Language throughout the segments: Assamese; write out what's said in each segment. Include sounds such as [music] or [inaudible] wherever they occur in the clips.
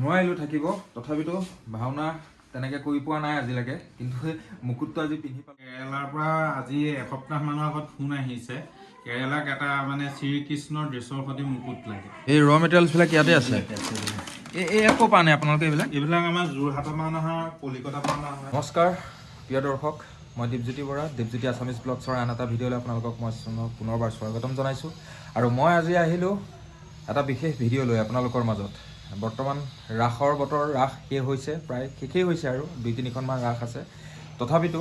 নোৱাৰিলোঁ থাকিব তথাপিতো ভাওনা তেনেকৈ কৰি পোৱা নাই আজিলৈকে। কিন্তু মুকুটটো আজি পিন্ধি পালোঁ। কেৰেলাৰ পৰা আজি এসপ্তাহ মানৰ আগত ফোন আহিছে। কেৰেলাক এটা মানে শ্ৰীকৃষ্ণৰ ড্ৰেছৰ সৈতে মুকুট লাগে। এই ৰ মেটেৰিয়েলছবিলাক ইয়াতে আছে? এই ক'ৰ পৰা আনে আপোনালোকে এইবিলাক? এইবিলাক আমাৰ যোৰহাটৰ পৰা অনা হয় কলিকতাৰ পৰা অনা হয়। নমস্কাৰ প্ৰিয় দৰ্শক মই দীপজ্যোতি বৰা। দীপজ্যোতি আছামিজ ব্লগছৰ আন এটা ভিডিঅ'লৈ আপোনালোকক মই পুনৰ- পুনৰবাৰ স্বাগতম জনাইছোঁ। আৰু মই আজি আহিলোঁ এটা বিশেষ ভিডিঅ' লৈ আপোনালোকৰ মাজত। বৰ্তমান ৰাসৰ বতৰ ৰাস শেষ হৈছে প্ৰায় শেষেই হৈছে আৰু দুই তিনিখনমান ৰাস আছে। তথাপিতো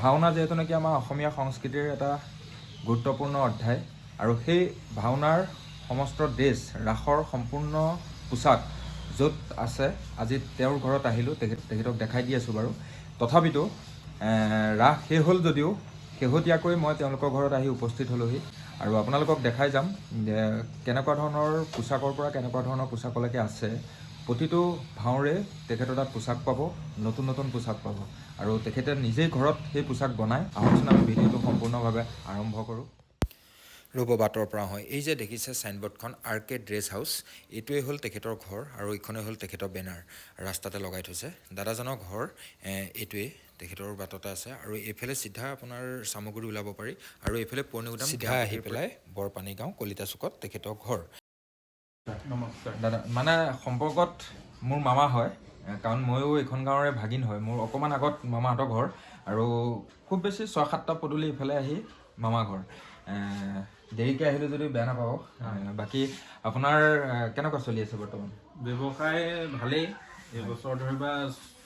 ভাওনা যিহেতু নেকি আমাৰ অসমীয়া সংস্কৃতিৰ এটা গুৰুত্বপূৰ্ণ অধ্যায় আৰু সেই ভাওনাৰ সমস্ত ড্ৰেছ ৰাসৰ সম্পূৰ্ণ পোচাক য'ত আছে আজি তেওঁৰ ঘৰত আহিলোঁ তেখেত তেখেতক দেখাই দি আছোঁ বাৰু। তথাপিতো ৰাস শেষ হ'ল যদিও শেহতীয়াকৈ মই তেওঁলোকৰ ঘৰত আহি উপস্থিত হ'লোহি। আৰু আপোনালোকক দেখাই যাম কেনেকুৱা ধৰণৰ পোচাকৰ পৰা কেনেকুৱা ধৰণৰ পোচাকলৈকে আছে। প্ৰতিটো ভাওৰে তেখেতৰ তাত পোচাক পাব নতুন নতুন পোচাক পাব। আৰু তেখেতে নিজেই ঘৰত সেই পোচাক বনায় আহকচোন আমি ভিডিঅ'টো সম্পূৰ্ণভাৱে আৰম্ভ কৰোঁ। ৰ'ব বাটৰ পৰা হয়। এই যে দেখিছে চাইনবৰ্ডখন আৰ কে ড্ৰেছ হাউচ এইটোৱে হ'ল তেখেতৰ ঘৰ আৰু এইখনেই হ'ল তেখেতৰ বেনাৰ। ৰাস্তাতে লগাই থৈছে। দাদাজনৰ ঘৰ এইটোৱেই। তেখেতৰ বাটতে আছে। আৰু এইফালে চিধা আপোনাৰ চামগুৰি ওলাব পাৰি। আৰু এইফালে পৰ্ণিগুদাম চিধা আহি পেলাই বৰপানী গাঁও কলিতা চুকত তেখেতৰ ঘৰ। নমস্কাৰ। দাদা মানে সম্পৰ্কত মোৰ মামা হয় কাৰণ ময়ো এইখন গাঁৱৰে ভাগিন হয়। মোৰ অকণমান আগত মামাহঁতৰ ঘৰ আৰু খুব বেছি ছয় সাতটা পদূলি ইফালে আহি মামা ঘৰ। দেৰিকৈ আহিলোঁ যদিও বেয়া নাপাব। এ, বাকী আপোনাৰ কেনেকুৱা চলি আছে বৰ্তমান? ব্যৱসায় ভালেই। এইবছৰ ধৰিবা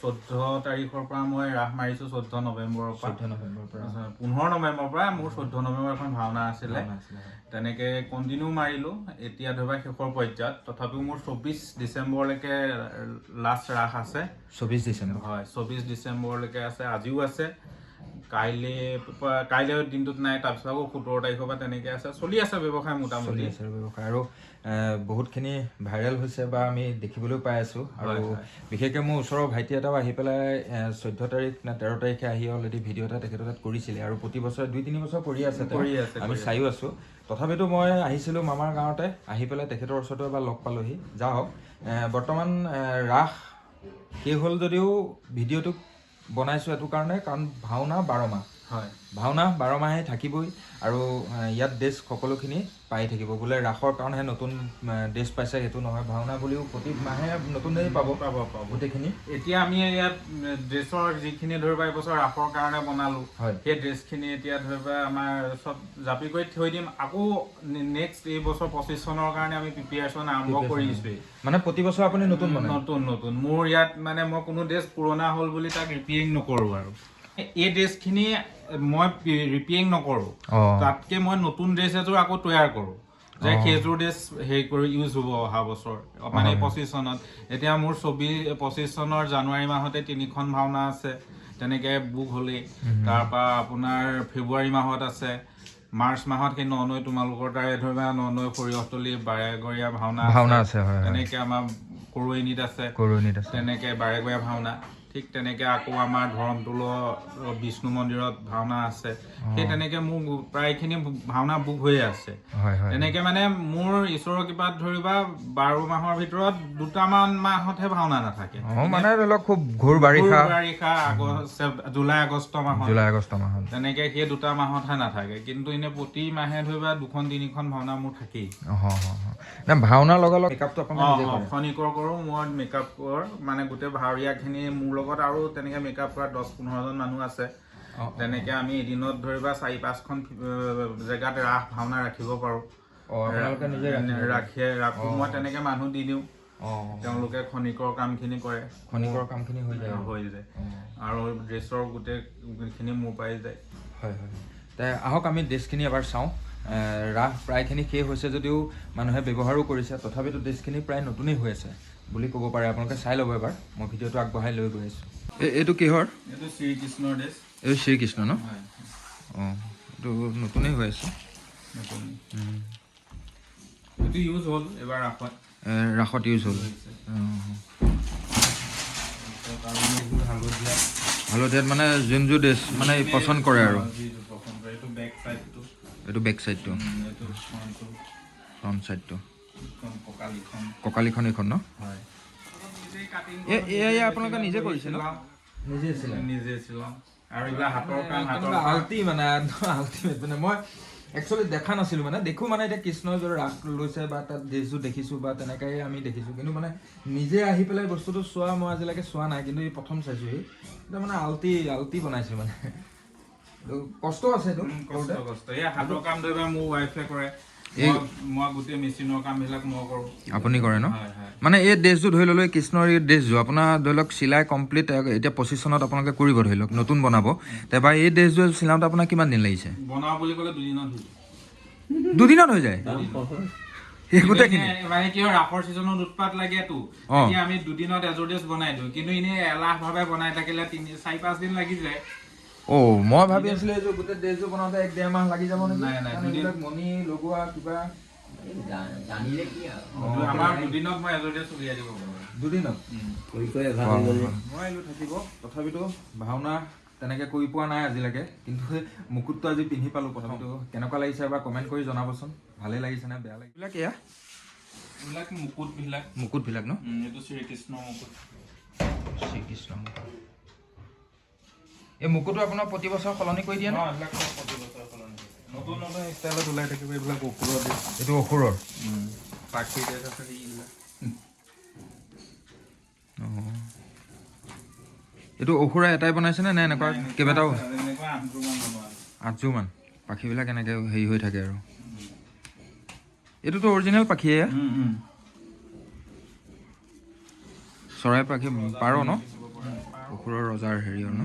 চৈধ্য তাৰিখৰ পৰা মই ৰাস মাৰিছোঁ চৈধ্য নৱেম্বৰৰ পৰা। চৈধ্য নৱেম্বৰৰ পৰা। পোন্ধৰ নৱেম্বৰৰ পৰা মোৰ চৈধ্য নৱেম্বৰ এখন ভাওনা আছিলে। তেনেকৈ তেনেকে কণ্টিনিউ মাৰিলোঁ এতিয়া ধৰিবা শেষৰ পৰ্যায়ত। তথাপিও মোৰ চৌবিছ ডিচেম্বৰলৈকে লাষ্ট ৰাস আছে। চৌবিছ ডিচেম্বৰ। হয় চৌবিছ ডিচেম্বৰলৈকে আছে আজিও আছে। কাইলৈ কাইলৈ দিনটোত নাই তাৰপিছত আকৌ সোতৰ তাৰিখৰ পৰা তেনেকৈ আছে। চলি আছে ব্যৱসায় চলি আছে ব্যৱসায়। আৰু বহুতখিনি ভাইৰেল হৈছে বা আমি দেখিবলৈও পাই আছোঁ। আৰু। বিশেষকৈ মোৰ ওচৰৰ ভাইটি এটাও আহি পেলাই চৈধ্য তাৰিখ নে তেৰ তাৰিখে আহি অলৰেডি ভিডিঅ' এটা তেখেতৰ তাত কৰিছিলে। আৰু প্ৰতি বছৰে দুই তিনি বছৰ কৰি আছে কৰি আছে, আমি কৰি আছে। চাইও আছোঁ। তথাপিতো মই আহিছিলোঁ মামাৰ গাঁৱতে। আহি পেলাই তেখেতৰ ওচৰতো এবাৰ লগ পালোহি। যাওক এ, বৰ্তমান ৰাস শেষ হ'ল যদিও ভিডিঅ'টো বনাইছোঁ এইটো কাৰণে কাৰণ ভাওনা বাৰ মাহ। ভাওনা বাৰ মাহে থাকিবই আৰু ইয়াত ড্ৰেছ সকলোখিনি পাই থাকিব। বোলে ৰাসৰ কাৰণেহে নতুন ড্ৰেছ পাইছে সেইটো নহয়। ভাওনা বুলিও প্ৰতি মাহে নতুন ড্ৰেছ পাব। পাব পাব। গোটেইখিনি। এতিয়া আমি ইয়াত ড্ৰেছৰ যিখিনি ধৰিবা এইবছৰ ৰাসৰ কাৰণে বনালোঁ হয়। সেই ড্ৰেছখিনি এতিয়া ধৰিবা আমাৰ চব জাপি কৰি থৈ দিম। আকৌ নেক্সট এই বছৰ পঁচিছ চনৰ কাৰণে আমি প্ৰিপেয়াৰেশ্যন আৰম্ভ কৰিছোৱেই। মানে প্ৰতি বছৰ আপুনি নতুন নতুন নতুন। মোৰ ইয়াত মানে মই কোনো ড্ৰেছ পুৰণা হ'ল বুলি তাক ৰিপেয়াৰিং নকৰোঁ আৰু। এই ড্ৰেছখিনি মই ৰিপেয়াৰিং নকৰোঁ। তাতকে মই নতুন ড্ৰেছ এযোৰ আকৌ তৈয়াৰ কৰোঁ। যে সেইযোৰ ড্ৰেছ হেৰি কৰি ইউজ হ'ব অহা বছৰ মানে পঁচিছ চনত এতিয়া মোৰ চৌবিছ পঁচিছ চনৰ জানুৱাৰী মাহতে তিনিখন ভাওনা আছে তেনেকে বুক হ'লেই। তাৰপৰা আপোনাৰ ফেব্ৰুৱাৰী মাহত আছে মাৰ্চ মাহত সেই ননৈ তোমালোকৰ তাৰে ধৰিবা ননৈ সৰিয়হতলী বাৰেগৰীয়া ভাওনা ভাওনা আছে। তেনেকে আমাৰ কৰৈনীত আছে। কৰণীত আছে। তেনেকে বাৰেগৰীয়া ভাওনা। ঠিক তেনেকে আকৌ আমাৰ ধৰমতোল বিষ্ণু মন্দিৰত ভাওনা আছে। সেই তেনেকে মোৰ প্ৰায়খিনি ভাওনা বুক হৈয়ে আছে। তেনেকে মানে মোৰ ঈশ্বৰৰ কৃপাত ধৰিবা বাৰ মাহৰ ভিতৰত দুটামান মাহতহে ভাওনা নাথাকে। মানে ধৰি লওক খুব ঘূৰ বাৰিষা। বাৰিষা আগষ্ট জুলাই আগষ্ট মাহত। জুলাই আগষ্ট মাহত। তেনেকে সেই দুটা মাহতহে নাথাকে। কিন্তু এনে প্ৰতি মাহে ধৰিবা দুখন তিনিখন ভাওনা মোৰ থাকেই। ভাওনাৰ লগে লগে মেকআপটো অ কৰোঁ মই মেকআপ কৰ মানে গোটেই ভাৱৰীয়াখিনি মোৰ লগত আৰু তেনেকে মেকআপ কৰা দহ পোন্ধৰজন মানুহ আছে। তেনেকে আমি এদিনত ধৰিবা চাৰি পাঁচখন জেগাত ৰাস ভাওনা ৰাখিব পাৰোঁ। ৰাখে ৰাখে মই তেনেকে মানুহ দি দিওঁ। তেওঁলোকে খনিকৰ কামখিনি কৰে। খনিকৰ কামখিনি হৈ যায় আৰু। হৈ যায়। আৰু ড্ৰেছৰ গোটেইখিনি মোৰ পৰাই যায়। হয় হয়। আহক আমি ড্ৰেছখিনি এবাৰ চাওঁ। ৰাস প্ৰায়খিনি শেষ হৈছে যদিও মানুহে ব্যৱহাৰো কৰিছে। তথাপিতো ড্ৰেছখিনি প্ৰায় নতুনেই হৈ আছে। বুলি ক'ব পাৰে আপোনালোকে চাই ল'ব এবাৰ। মই ভিডিঅ'টো আগবঢ়াই লৈ গৈ আছোঁ। এইটো কিহৰ? এইটো শ্ৰীকৃষ্ণৰ ড্ৰেছ এইটো শ্ৰীকৃষ্ণ ন? হয়। অঁ এইটো নতুনেই হৈ আছে। নতুন। এইটো ইউজ হ'ল এইবাৰ ৰাসত। ৰাসত ইউজ হ'ল। হালধীয়াত মানে যোনযোৰ ড্ৰেছ মানে পচন্দ কৰে আৰু। যিটো পচন্দ কৰে এইটো বেক চাইডটো এইটো বেক চাইডটো এইটো ফ্ৰণ্টটো ফ্ৰণ্ট চাইডটো কঁকালিখন। কঁকালিখন এইখন ন? হয়। এয়া নিজে আপোনালোকে নিজে কৰি কৰিছে ন? নিজে নিজে চিলাওঁ আৰু এইবিলাক হাতৰ কাম হাতৰ কেনেকুৱা কাম আল্টি মানে আল্টিমেট মানে মই একচুৱেলি দেখা নাছিলোঁ মানে। দেখোঁ মানে এতিয়া কৃষ্ণই যদি ৰাস লৈছে বা তাত ড্ৰেছযোৰ দেখিছোঁ বা তেনেকাই আমি দেখিছোঁ। কিন্তু মানে নিজে আহি পেলাই বস্তুটো চোৱা মই আজিলৈকে চোৱা নাই কিন্তু এই প্ৰথম চাইছোঁহি। এতিয়া মানে আল্টি আল্টি বনাইছে মানে। কষ্ট আছে এইটো কষ্ট। কষ্ট। এয়া হাতৰ কাম ধৰিবা মোৰ ৱাইফে কৰে। এই- মই- মই গোটেই মেচিনৰ কামবিলাক মই কৰোঁ। আপুনি কৰে ন? মানে এই ড্ৰেছযোৰ ধৰি ল'লে কৃষ্ণৰ এই ড্ৰেছযোৰ আপোনাৰ ধৰি লওক চিলাই কমপ্লিট এতিয়া পঁচিছ চনত আপোনালোকে কৰিব ধৰি লওক নতুন বনাব। তাৰপৰা এই ড্ৰেছযোৰ চিলাওঁতে আপোনাৰ কিমান দিন লাগিছে? বনাওঁ বুলি ক'লে দুদিনত হৈ যায়। দুদিনত হৈ ৰাসৰ ছিজনত উৎপাত লাগেতো। আমি দুদিনত এযোৰ ড্ৰেছ বনাই দিওঁ। কিন্তু এনেই এলাহ ভাৱে বনাই থাকিলে তিনি চাৰি পাঁচ দিন লাগি যায়। অ' মই ভাবি আছিলোঁ এইযোৰ গোটেই ড্ৰেছযোৰ বনাওঁতে এক ডেৰ মাহ লাগি যাব নেকি? নাই, নাই, এইবিলাক মণি লগোৱা কিবা। জানিলে কি আৰু? আমাৰ দুদিনত মই এযোৰ ড্ৰেছ উলিয়াই দিব দুদিনত? কৰি কৰি এঘাৰ হৈ গ'লে থাকিব। তথাপিতো ভাওনা তেনেকৈ কৰি পোৱা নাই আজিলৈকে। কিন্তু সেই [laughs] মুকুটটো আজি পিন্ধি পালোঁ প্ৰথমটো কেনেকুৱা লাগিছে এবাৰ কমেণ্ট কৰি জনাবচোন। ভালেই লাগিছে নে বেয়া লাগিছে? এইবিলাক এয়া। এইবিলাক মুকুটবিলাক। মুকুটবিলাক ন? এইটো শ্ৰীকৃষ্ণ মুকুট। শ্ৰীকৃষ্ণ মুকুট। এই মুকুটটো আপোনাৰ প্ৰতি বছৰ সলনি কৰি দিয়ে ন। নতুন নতুন ষ্টাইলত ওলাই থাকিব এইবিলাক অসুৰৰ ড্ৰেছ এইটো অসুৰৰ অসুৰা এটাই বনাইছেনে নে এনেকুৱা কেইবাটাও? আঠযোৰমান পাখিবিলাক এনেকৈ হেৰি হৈ থাকে আৰু। এইটোতো অৰিজিনেল পাখিয়ে। চৰাই পাখি পাৰ ন। অসুৰৰ ৰজাৰ হেৰিয়ৰ ন?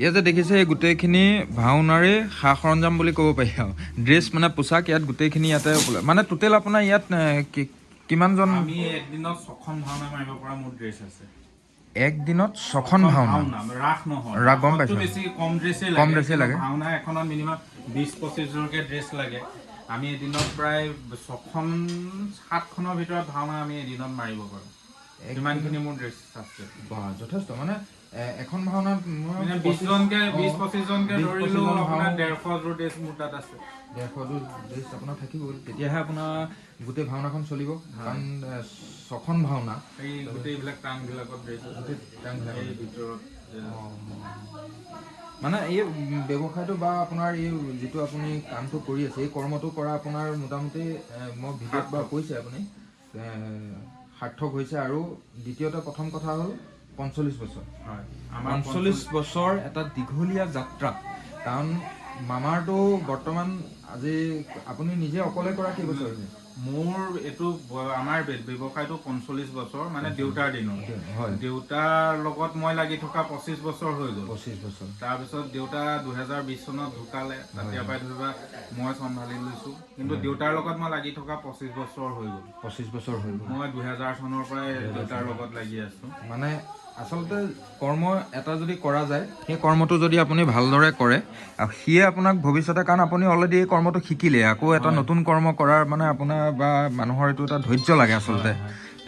ইয়াত যে দেখিছে এই গোটেইখিনি ভাওনাৰে সা সৰঞ্জাম বুলি ক'ব পাৰি আৰু। ড্ৰেছ মানে পোচাক ইয়াত গোটেইখিনি ইয়াতে মানে টোটেল আপোনাৰ ইয়াত কিমানজন একদিনত ছখন ভাওনা মাৰিব পৰা মোৰ ড্ৰেছ আছে। একদিনত ছখন ভাওনা? ৰাস নহয়। ৰাস গম পাইছো। বেছি কম ড্ৰেছেই কম ড্ৰেছেই লাগে। ভাওনা এখনত মিনিমাম বিশ পঁচিছযোৰকে ড্ৰেছ লাগে। আমি এদিনত প্ৰায় ছখন সাতখনৰ ভিতৰত ভাওনা আমি এদিনত মাৰিব পাৰোঁ। সিমানখিনি মোৰ ড্ৰেছ আছে। বা যথেষ্ট। মানে এখন ভাওনাত মানে পঁচিছ- বিশ পঁচিছজনকে বিশ ধৰিলেও পঁচিছজন আপোনাৰ ভাও- ডেৰশযোৰ ড্ৰেছ মোৰ তাত আছে। ডেৰশযোৰ ড্ৰেছ আপোনাৰ থাকিবই তেতিয়াহে আপোনাৰ গোটেই ভাওনাখন চলিব। কাৰণ ছখন ভাওনা। এই গোটেইবিলাক টাংবিলাকত ড্ৰেছ গোটেই টাংবিলাক। ভিতৰত মানে এই ব্যৱসায়টো বা আপোনাৰ এই যিটো আপুনি কামটো কৰি আছে এই কৰ্মটো কৰা আপোনাৰ মোটামুটি মই ভিডিঅ'ত বা কৈছে আপুনি সাৰ্থক হৈছে আৰু দ্বিতীয়তে প্ৰথম কথা হ'ল পঞ্চল্লিছ বছৰ। হয় আমাৰ পঞ্চল্লিছ বছৰ এটা দীঘলীয়া যাত্ৰা। কাৰণ মামাৰটো বৰ্তমান আজি আপুনি নিজে অকলে কৰা কেইবছৰ? হৈছে মোৰ এইটো আমাৰ ব্যৱসায়টো পঞ্চল্লিছ বছৰ মানে দেউতাৰ দিনৰ। দেউতাৰ লগত মই লাগি থকা পঁচিছ বছৰ হৈ গ'ল। পঁচিছ বছৰ। তাৰপিছত দেউতা দুহেজাৰ বিছ চনত ঢুকালে তেতিয়াৰ পৰাই ধৰিবা মই চম্ভালি লৈছোঁ। কিন্তু দেউতাৰ লগত মই লাগি থকা পঁচিছ বছৰ হৈ গ'ল। পঁচিছ বছৰ হৈ গ'ল। মই দুহেজাৰ চনৰ পৰাই দেউতাৰ লগত লাগি আছোঁ। মানে আচলতে কৰ্ম এটা যদি কৰা যায় সেই কৰ্মটো যদি আপুনি ভালদৰে কৰে সিয়ে আপোনাক ভৱিষ্যতে কাৰণ আপুনি অলৰেডি এই কৰ্মটো শিকিলে আকৌ এটা নতুন কৰ্ম কৰাৰ মানে আপোনাৰ বা মানুহৰ এইটো এটা ধৈৰ্য লাগে আচলতে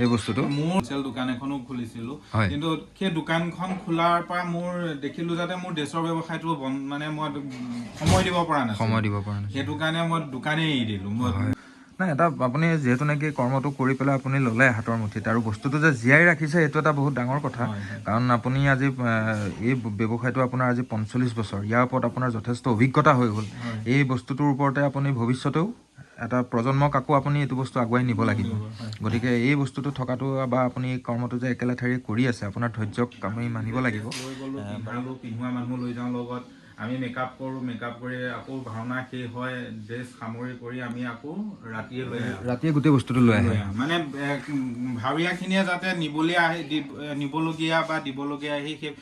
এই বস্তুটো। মোৰ হোলচেল দোকান এখনো খুলিছিলোঁ। কিন্তু সেই দোকানখন খোলাৰ পৰা মোৰ দেখিলোঁ যাতে মোৰ ড্ৰেছৰ ব্যৱসায়টো মানে মই সময় দিব পৰা নাই সময় দিব পৰা নাই সেইটো কাৰণে মই দোকানেই এৰি দিলোঁ। মই নাই এটা আপুনি যিহেতু নেকি কৰ্মটো কৰি পেলাই আপুনি ল'লে হাতৰ মুঠিত আৰু বস্তুটো যে জীয়াই ৰাখিছে সেইটো এটা বহুত ডাঙৰ কথা। কাৰণ আপুনি আজি এই ব্যৱসায়টো আপোনাৰ আজি পঞ্চল্লিছ বছৰ ইয়াৰ ওপৰত আপোনাৰ যথেষ্ট অভিজ্ঞতা হৈ গ'ল। এই বস্তুটোৰ ওপৰতে আপুনি ভৱিষ্যতেও এটা প্ৰজন্মক আকৌ আপুনি এইটো বস্তু আগুৱাই নিব লাগিব। গতিকে এই বস্তুটো থকাটো বা আপুনি এই কৰ্মটো যে একেলেঠাৰি কৰি আছে আপোনাৰ ধৈৰ্যক আমি মানিব লাগিব। আমি মেকআপ কৰোঁ মেকআপ কৰি আকৌ ভাওনা শেষ হয় ড্ৰেছ সামৰি কৰি আমি আকৌ ৰাতিয়ে লৈ আহোঁ। ৰাতিয়ে গোটেই বস্তুটো লৈ আহে। মানে ভাৱৰীয়াখিনিয়ে যাতে নিবলৈ আহি নিবলগীয়া বা দিবলগীয়া আহি সেই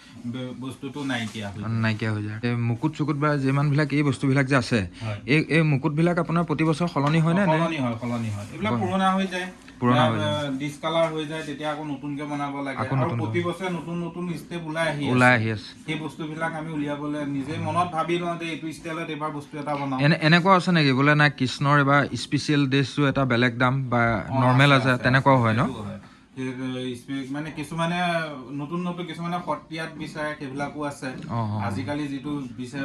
বস্তুটো নাইকিয়া হৈ যায়। নাইকিয়া হৈ যায়। মুকুট চুকুট বা যিমানবিলাক এই বস্তুবিলাক যে আছে হয়। এই এই মুকুটবিলাক আপোনাৰ প্ৰতি বছৰ সলনি হয়নে সলনি হয় সলনি হয়। এইবিলাক পুৰণা হৈ যায়। পুৰণা হৈ ডিচকালাৰ হৈ যায় তেতিয়া আকৌ নতুনকে বনাব লাগে। আকৌ আৰু নতুন প্ৰতি বছৰে নতুন নতুন ষ্টেপ ওলাই আহি। ওলাই আহি আছে। সেই বস্তুবিলাক আমি উলিয়াবলৈ নিজে মনত ভাবি লওঁ যে এইটো ষ্টাইলত এইবাৰ বস্তু এটা বনাওঁ। এনে এনেকুৱা আছে নেকি? বোলে নাই কৃষ্ণৰ এবাৰ স্পেচিয়েল ড্ৰেছটো এটা বেলেগ দাম বা নৰ্মেল আছে তেনেকুৱাও হয় ন? মানে কিছুমানে নতুন নতুন কিছুমানে সত্ৰীয়াত বিচাৰে সেইবিলাকো আছে। আজিকালি যিটো বিচাৰে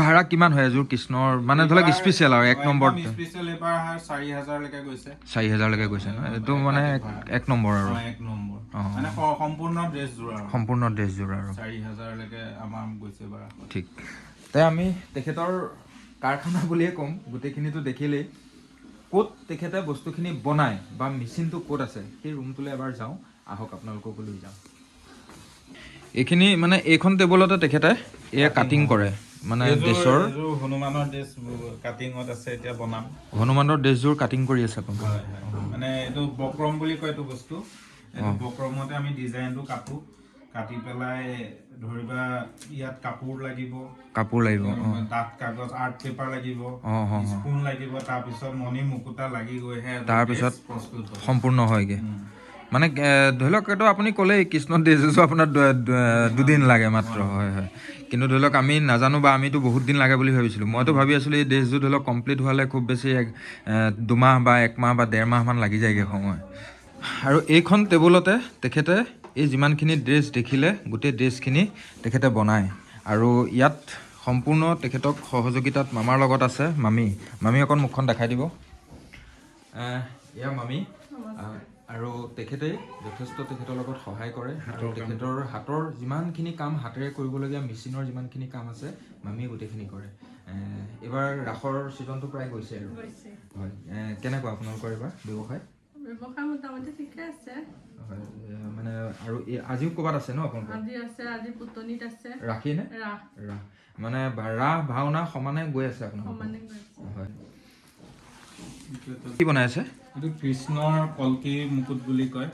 ভাড়া কিমান হয় এযোৰ কৃষ্ণৰ? মানে ধৰি লওক স্পেচিয়েল আৰু এক নম্বৰত। স্পেচিয়েল এইবাৰ চাৰি হাজাৰলৈকে গৈছে। চাৰি হাজাৰলৈকে গৈছে ন? এইটো মানে এক- নম্বৰ আৰু। এক নম্বৰ। মানে সম্পূৰ্ণ ড্ৰেছযোৰ আৰু। সম্পূৰ্ণ ড্ৰেছযোৰ আৰু। চাৰি হাজাৰলৈকে আমাৰ গৈছে বাৰু ঠিক। তে আমি তেখেতৰ কাৰখানা বুলিয়ে ক'ম গোটেইখিনিতো দেখিলেই। ক'ত তেখেতে বস্তুখিনি বনায় বা মেচিনটো ক'ত আছে সেই ৰুমটোলৈ এবাৰ যাওঁ আহক আপোনালোককো লৈ যাওঁ। এইখিনি মানে এইখন টেবুলতে তেখেতে এয়া কাটিং কৰে মানে ড্ৰেছৰ হনুমানৰ ড্ৰেছ কাটিঙত আছে এতিয়া বনাম। হনুমানৰ ড্ৰেছযোৰ কাটিং কৰি আছে। মানে এইটো বক্ৰম বুলি কয় এইটো বস্তু। বক্ৰমতে আমি ডিজাইনটো কাটো। কাটি পেলাই ধৰিবা ইয়াত কাপোৰ লাগিব। কাপোৰ লাগিব ডাঠ কাগজ আৰ্ট পেপাৰ লাগিব স্পুন লাগিব তাৰপিছত মণি মুকুতা লাগি গৈহে তাৰপিছত সম্পূৰ্ণ হয়গৈ। মানে ধৰি লওক এইটো আপুনি ক'লেই কৃষ্ণ ড্ৰেছযোৰ আপোনাৰ দুদিন লাগে মাত্ৰ হয়। হয় কিন্তু ধৰি লওক আমি নাজানো বা আমিতো বহুত দিন লাগে বুলি ভাবিছিলোঁ। মইতো ভাবি আছিলোঁ এই ড্ৰেছযোৰ ধৰি লওক কমপ্লিট হোৱালে খুব বেছি এক দুমাহ বা একমাহ বা ডেৰ মাহমান লাগি যায়গৈ সময়। আৰু এইখন টেবুলতে তেখেতে এই যিমানখিনি ড্ৰেছ দেখিলে গোটেই ড্ৰেছখিনি তেখেতে বনায়। আৰু ইয়াত সম্পূৰ্ণ তেখেতক সহযোগিতাত মামাৰ লগত আছে মামী। মামী অকণ মুখখন দেখাই দিব। এয়া মামী। আৰু তেখেতেই যথেষ্ট তেখেতৰ লগত সহায় কৰে। আৰু তেখেতৰ হাতৰ যিমানখিনি কাম হাতেৰে কৰিবলগীয়া মেচিনৰ যিমানখিনি কাম আছে মামীয়ে গোটেইখিনি কৰে। এইবাৰ ৰাসৰ ছিজনটো প্ৰায় গৈছে আৰু। হয়। কেনেকুৱা আপোনালোকৰ এইবাৰ ব্যৱসায়? মানে আৰু এই আজিও ক'ৰবাত আছে ন আপোনালোকৰ? আজি আছে আজি পুতনিত আছে। ৰাখি নে? ৰাস। ৰাস। মানে ভা- ৰাস ভাওনা সমানে গৈ আছে আপোনালোকৰ হয়। কি বনাই আছে? এইটো কৃষ্ণৰ কলকি মুকুট বুলি কয়।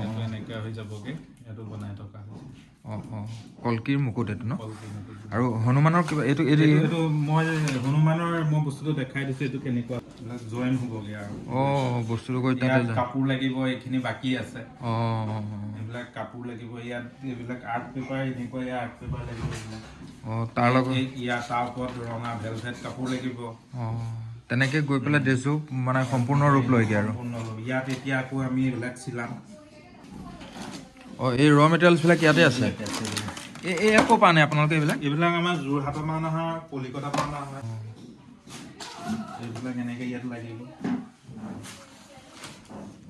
এইটো এনেকে হৈ যাবগে। এইটো বনাই থকা হৈছে। অঁ অঁ। কলকিৰ মুকুট এইটো ন? কলকি মুকুট। আৰু হনুমানৰ কিবা এইটো এইটো মই হনুমানৰ মই বস্তুটো দেখাই দিছো এইটো কেনেকুৱা জইন হ'বগে আৰু। অঁ বস্তুটো গৈ তাতে কাপোৰ লাগিব এইখিনি বাকী আছে। অঁ এইবিলাক কাপোৰ লাগিব ইয়াত এইবিলাক আৰ্ট পেপাৰ এনেকুৱা ইয়াত আৰ্ট পেপাৰ লাগিব অঁ তাৰ লগত ইয়াত তাৰ ওপৰত ৰঙা ভেলভেট কাপোৰ লাগিব। অঁ তেনেকৈ গৈ পেলাই ড্ৰেছযোৰ মানে সম্পূৰ্ণ ৰূপ লয়গৈ আৰু। ইয়াত এতিয়া আকৌ আমি এইবিলাক চিলাম। অঁ এই ৰ মেটেৰিয়েলছবিলাক ইয়াতে আছে। এই এই আকৌ পা নাই আপোনালোকে এইবিলাক? এইবিলাক আমাৰ যোৰহাটৰ পৰা অনা হয় কলিকতাৰ পৰা অনা হয়। এইবিলাক এনেকে ইয়াত লাগিব।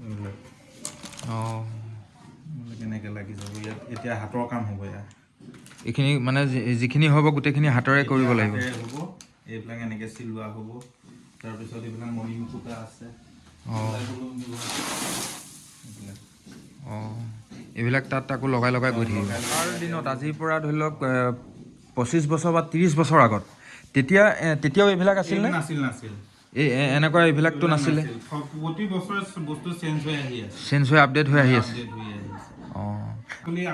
এইবিলাক। অঁ এনেকে লাগি যাব ইয়াত। এতিয়া হাতৰ কাম হ'ব ইয়াত এইখিনি মানে যিখিনি হ'ব গোটেইখিনি হাতেৰে কৰিব লাগিব। হ'ব। এইবিলাক এনেকে চিলোৱা হ'ব। তাৰপিছত এইবিলাক মণি মুকুতা আছে অঁ। অঁ এইবিলাক তাত আকৌ লগাই লগাই গৈ থাকিব তাৰ দিনত আজিৰ পৰা ধৰি লওক পঁচিছ বছৰ বা ত্ৰিছ বছৰ আগত তেতিয়া তেতিয়াও এইবিলাক আছিল নে নাছিল নাছিল। এই এনেকুৱা এইবিলাকতো নাছিলে? প্ৰতি বছৰে বস্তু চেঞ্জ হৈ আহি আছে। চেঞ্জ হৈ আপডেট হৈ আহি আছে? অঁ।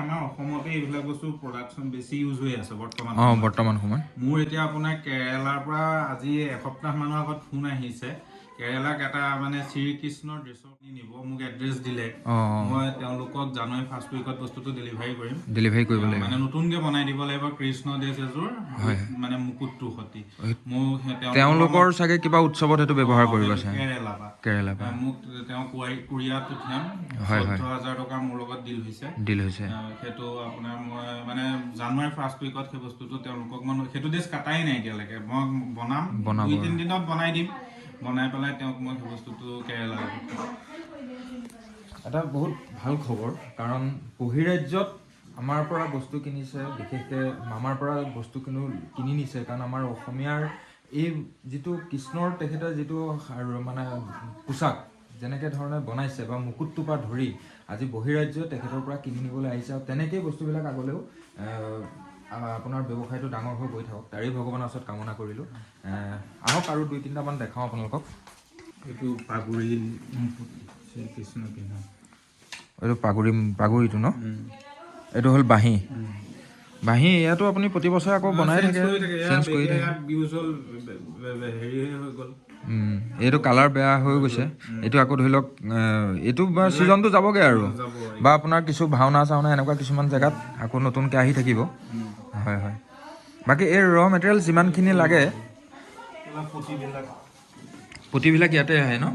আমাৰ অসমতে এইবিলাক বস্তু প্ৰডাকশ্যন বেছি ইউজ হৈ আছে বৰ্তমান অঁ বৰ্তমান সময়ত। মোৰ এতিয়া আপোনাৰ কেৰেলাৰ পৰা আজি এসপ্তাহ মানৰ আগত ফোন আহিছে। কেৰেলাক এটা মানে শ্ৰীকৃষ্ণৰ ড্ৰেছৰ কিনি নিব মোক এড্ৰেছ দিলে। মই তেওঁলোকক জানুৱাৰী ফাৰ্ষ্ট উইকত বস্তুটো ডেলিভাৰী কৰিম। ডেলিভাৰী কৰিব লাগিব। মানে নতুনকে বনাই দিব লাগিব কৃষ্ণ ড্ৰেছ এযোৰ। মানে মুকুটটোৰ সৈতে। মোক তেওঁলোকৰ- চাগে কিবা উৎসৱত সেইটো ব্যৱহাৰ কৰিব চাগে। কেৰেলা পৰা কেৰেলা পৰা মোক তেওঁ কুৱাই- কোৰিয়াত হয়। চৈধ্য হাজাৰ টকা মোৰ লগত ডিল হৈছে। ডিল হৈছে। সেইটো আপোনাৰ মই মানে জানুৱাৰী ফাৰ্ষ্ট উইকত সেই বস্তুটো তেওঁলোকক মই সেইটো ড্ৰেছ কাটাই নাই এতিয়ালৈকে। মই বনাম। বনাব। দুই আৰু। তিনি দিনত বনাই দিম। বনাই পেলাই তেওঁক মই সেই বস্তুটো কেৰেলা এটা বহুত ভাল খবৰ কাৰণ বহিৰাজ্যত আমাৰ পৰা বস্তু কিনিছে বিশেষকৈ মামাৰ পৰা বস্তু কিনো কিনি নিছে কাৰণ আমাৰ অসমীয়াৰ এই যিটো কৃষ্ণৰ তেখেতে যিটো মানে পোচাক যেনেকৈ ধৰণে বনাইছে বা মুকুটটোৰ পৰা ধৰি আজি বহিৰাজ্য তেখেতৰ পৰা কিনি নিবলৈ আহিছে আৰু তেনেকেই বস্তুবিলাক আগলৈও আপোনাৰ ব্যৱসায়টো ডাঙৰ হৈ গৈ থাকক। তাৰেই ভগৱানৰ ওচৰত কামনা কৰিলোঁ। আহক আৰু দুই তিনিটামান দেখাওঁ আপোনালোকক। এইটো পাগুৰি শ্ৰীকৃষ্ণ পিন্ধা এইটো পাগুৰি পাগুৰিটো ন? এইটো হ'ল বাঁহী। বাঁহী ইয়াতো আপুনি প্ৰতি বছৰে আকৌ বনাই থাকে। চেঞ্জ কৰি থাকে। এইটো কালাৰ বেয়া হৈ গৈছে। এইটো আকৌ ধৰি লওক এইটো বা ছিজনটো যাবগৈ আৰু। বা আপোনাৰ কিছু ভাওনা চাওনা এনেকুৱা কিছুমান জেগাত আকৌ নতুনকৈ আহি থাকিব। হয় হয়। বাকী এই ৰ মেটেৰিয়েল যিমানখিনি লাগে পুতিবিলাক ইয়াতে আহে ন?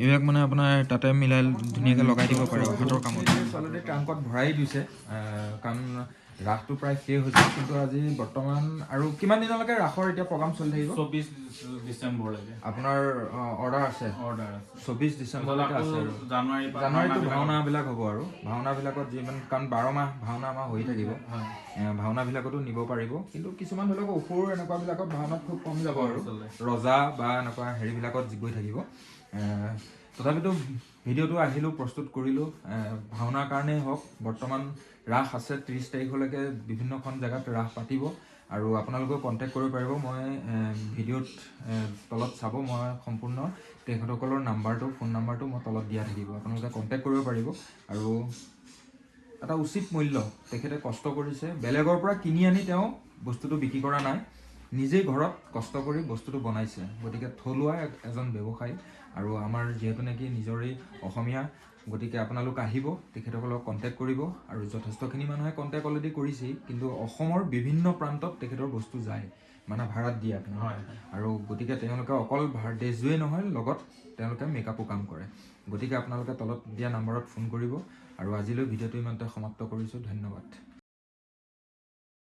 এইবিলাক মানে আপোনাৰ তাতে মিলাই ধুনীয়াকৈ লগাই দিব পাৰে হাতৰ কামত। আচলতে ট্ৰাংকত ভৰাই দিছে কাৰণ ৰাসটো প্ৰায় শেষ হৈছে কিন্তু আজি বৰ্তমান আৰু কিমান দিনলৈকে ৰাসৰ এতিয়া প্ৰগ্ৰাম চলি থাকিব? চৌবিছ ডিচেম্বৰলৈকে। আপোনাৰ অৰ্ডাৰ আছে? অৰ্ডাৰ চৌবিছ তাৰপিছত ডিচেম্বৰলৈকে আছে জানুৱাৰী জানুৱাৰীতো ভাওনাবিলাক হ'ব আৰু। ভাওনাবিলাকত যিমান কাৰণ বাৰ মাহ ভাওনা আমাৰ হৈ থাকিব। ভাওনাবিলাকতো নিব পাৰিব। কিন্তু কিছুমান ধৰি লওক অসুৰ এনেকুৱাবিলাকত ভাওনাত খুব কম যাব আৰু। ৰজা বা এনেকুৱা হেৰিবিলাকত গৈ থাকিব। তথাপিতো ভিডিঅ'টো আহিলোঁ প্ৰস্তুত কৰিলোঁ। ভাওনাৰ কাৰণেই হওক বৰ্তমান ৰাস আছে ত্ৰিছ তাৰিখলৈকে বিভিন্নখন জেগাত ৰাস পাতিব আৰু আপোনালোকেও কণ্টেক্ট কৰিব পাৰিব। মই ভিডিঅ'ত তলত চাব, মই সম্পূৰ্ণ তেখেতসকলৰ নাম্বাৰটো, ফোন নাম্বাৰটো মই তলত দিয়া থাকিব। আপোনালোকে কণ্টেক্ট কৰিব পাৰিব। আৰু এটা উচিত মূল্য, তেখেতে কষ্ট কৰিছে। বেলেগৰ পৰা কিনি আনি তেওঁ বস্তুটো বিক্ৰী কৰা নাই। নিজেই ঘৰত কষ্ট কৰি বস্তুটো বনাইছে। গতিকে থলুৱা এজন ব্যৱসায়ী। আৰু আমাৰ যিহেতু নেকি নিজৰেই অসমীয়া গতিকে আপোনালোক আহিব তেখেতসকলক কণ্টেক্ট কৰিব আৰু যথেষ্টখিনি মানুহে কণ্টেক্ট অলৰেডি কৰিছেই কিন্তু অসমৰ বিভিন্ন প্ৰান্তত তেখেতৰ বস্তু যায় মানে ভাড়াত দিয়ে আপোনাৰ। হয়। আৰু গতিকে তেওঁলোকে অকল ভাৰ ড্ৰেছযোৰেই নহয় লগত তেওঁলোকে মেকআপো কাম কৰে। গতিকে আপোনালোকে তলত দিয়া নাম্বাৰত ফোন কৰিব আৰু আজিলৈ ভিডিঅ'টো ইমানতে সমাপ্ত কৰিছোঁ ধন্যবাদ।